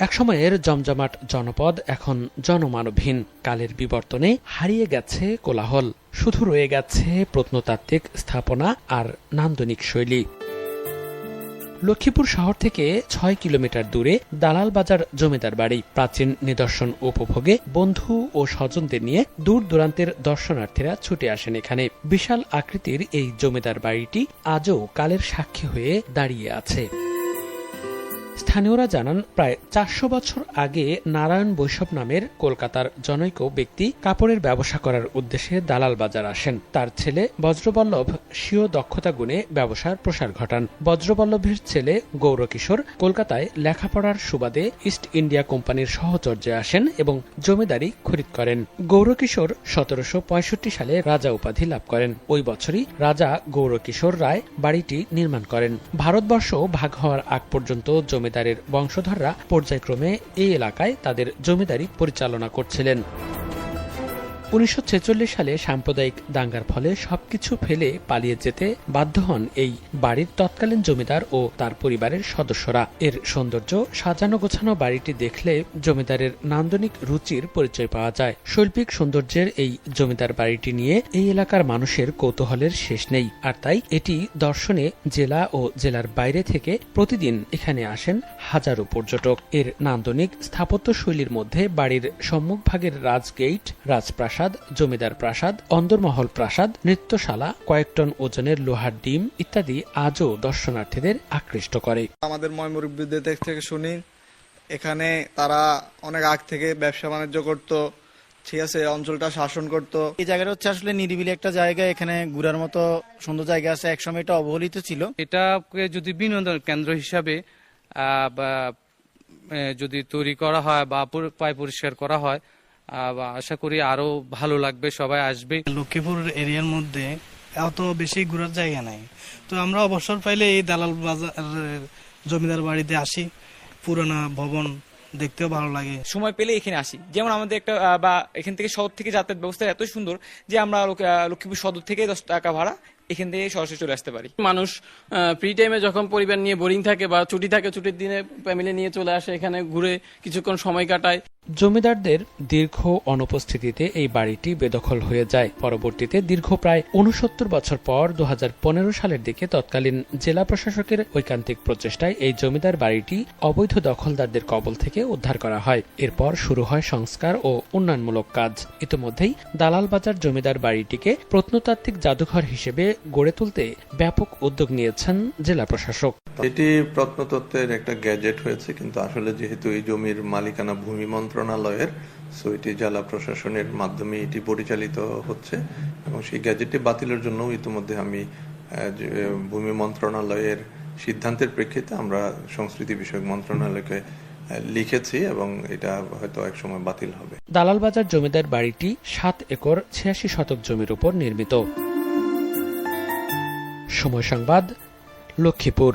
একসময়ের জমজমাট জনপদ এখন জনমানবহীন। কালের বিবর্তনে হারিয়ে গেছে কোলাহল। শুধু রয়ে গেছে প্রত্নতাত্ত্বিক স্থাপনা আর নান্দনিক শৈলী। লক্ষ্মীপুর শহর থেকে ছয় কিলোমিটার দূরে দালাল বাজার জমিদার বাড়ি। প্রাচীন নিদর্শন উপভোগে বন্ধু ও স্বজনদের নিয়ে দূর দূরান্তের দর্শনার্থীরা ছুটে আসেন এখানে। বিশাল আকৃতির এই জমিদার বাড়িটি আজও কালের সাক্ষী হয়ে দাঁড়িয়ে আছে। স্থানীয়রা জানান, প্রায় চারশো বছর আগে নারায়ণ বৈষ্ণব নামের কলকাতার জনৈক ব্যক্তি কাপড়ের ব্যবসা করার উদ্দেশ্যে দালাল বাজার আসেন। তার ছেলে বজ্রবল্লভ স্বীয় দক্ষতা গুণে ব্যবসার প্রসার ঘটান। বজ্রবল্লভের ছেলে গৌরকিশোর কলকাতায় লেখাপড়ার সুবাদে ইস্ট ইন্ডিয়া কোম্পানির সহচর্যে আসেন এবং জমিদারি খরিদ করেন। গৌরকিশোর সতেরোশো পঁয়ষট্টি সালে রাজা উপাধি লাভ করেন। ওই বছরই রাজা গৌরকিশোর রায় বাড়িটি নির্মাণ করেন। ভারতবর্ষ ভাগ হওয়ার আগ পর্যন্ত জমিদারের বংশধররা পর্যায়ক্রমে এই এলাকায় তাদের জমিদারি পরিচালনা করছিলেন। উনিশশো ছেচল্লিশ সালে সাম্প্রদায়িক দাঙ্গার ফলে সবকিছু ফেলে পালিয়ে যেতে বাধ্য হন এই বাড়ির তৎকালীন জমিদার ও তার পরিবারের সদস্যরা। এর সৌন্দর্য সাজানো গোছানো বাড়িটি দেখলে জমিদারের নান্দনিক রুচির পরিচয় পাওয়া যায়। শৈল্পিক সৌন্দর্যের এই জমিদার বাড়িটি নিয়ে এই এলাকার মানুষের কৌতূহলের শেষ নেই। আর তাই এটি দর্শনে জেলা ও জেলার বাইরে থেকে প্রতিদিন এখানে আসেন হাজারো পর্যটক। এর নান্দনিক স্থাপত্য শৈলীর মধ্যে বাড়ির সম্মুখভাগের রাজগেইট রাজপ্রাসাদ জমিদার প্রাসাদ অন্দরমহল প্রাসাদ নৃত্যশালা কয়েক টন ওজনের লোহার ডিম ইত্যাদি আজও দর্শনার্থীদের আকৃষ্ট করে। আমাদের ময়মুরব্বীদের দিক থেকে শুনি এখানে তারা অনেক আগ থেকে ব্যবসা বাণিজ্য করত ঠিক আছে অঞ্চলটা শাসন করত। এই জায়গাটা হচ্ছে আসলে নিরিবিলি একটা জায়গা এখানে ঘুরার মতো সুন্দর জায়গা আছে একসময় এটা অবহেলিত ছিল। এটাকে যদি বিনোদন কেন্দ্র হিসাবে বা যদি তৈরি করা হয় বা পরি- পায় পরিষ্কার করা হয় আশা করি আরও ভালো লাগবে সবাই আসবে। লক্ষ্মীপুর এরিয়ার মধ্যে এত বেশি ঘোরার জায়গা নাই। তো আমরা অবসর পাইলে এই দালাল বাজার জমিদার বাড়িতে আসি। পুরানা ভবন দেখতেও ভালো লাগে। সময় পেলে এখানে আসি। যেমন আমাদের একটা বা এখান থেকে শহর থেকে যাতায়াত ব্যবস্থা এত সুন্দর যে আমরা লক্ষ্মীপুর সদর থেকে দশ টাকা ভাড়া এখান থেকে সরাসরি চলে আসতে পারি। মানুষ ফ্রি টাইমে যখন পরিবার নিয়ে বোরিং থাকে বা ছুটি থাকে ছুটির দিনে ফ্যামিলি নিয়ে চলে আসে এখানে ঘুরে কিছুক্ষণ সময় কাটায়। জমিদারদের দীর্ঘ অনুপস্থিতিতে এই বাড়িটি বেদখল হয়ে যায়। পরবর্তীতে দীর্ঘ প্রায় উনসত্তর বছর পর দুহাজার পনেরো সালের দিকে তৎকালীন জেলা প্রশাসকের ঐকান্তিক প্রচেষ্টায় এই জমিদার বাড়িটি অবৈধ দখলদারদের কবল থেকে উদ্ধার করা হয়। এরপর শুরু হয় সংস্কার ও উন্নয়নমূলক কাজ। ইতিমধ্যেই দালাল বাজার জমিদার বাড়িটিকে প্রত্নতাত্ত্বিক জাদুঘর হিসেবে গড়ে তুলতে ব্যাপক উদ্যোগ নিয়েছেন জেলা প্রশাসক। এটি প্রত্নতত্ত্বের একটা গ্যাজেট হয়েছে কিন্তু আসলে যেহেতু এই জমির মালিকানা ভূমি মন্ত্রণালয়ের সো এটি জেলা প্রশাসনের মাধ্যমে এটি পরিচালিত হচ্ছে এবং সেই গ্যাজেটটি বাতিলের জন্য ইতিমধ্যে আমি ভূমি মন্ত্রণালয়ের সিদ্ধান্তের প্রেক্ষিতে আমরা সংস্কৃতি বিষয়ক মন্ত্রণালয়কে লিখেছি এবং এটা হয়তো এক সময় বাতিল হবে। দালাল বাজার জমিদার বাড়িটি সাত একর ছিয়াশি শতক জমির উপর নির্মিত। সময় সংবাদ লক্ষ্মীপুর।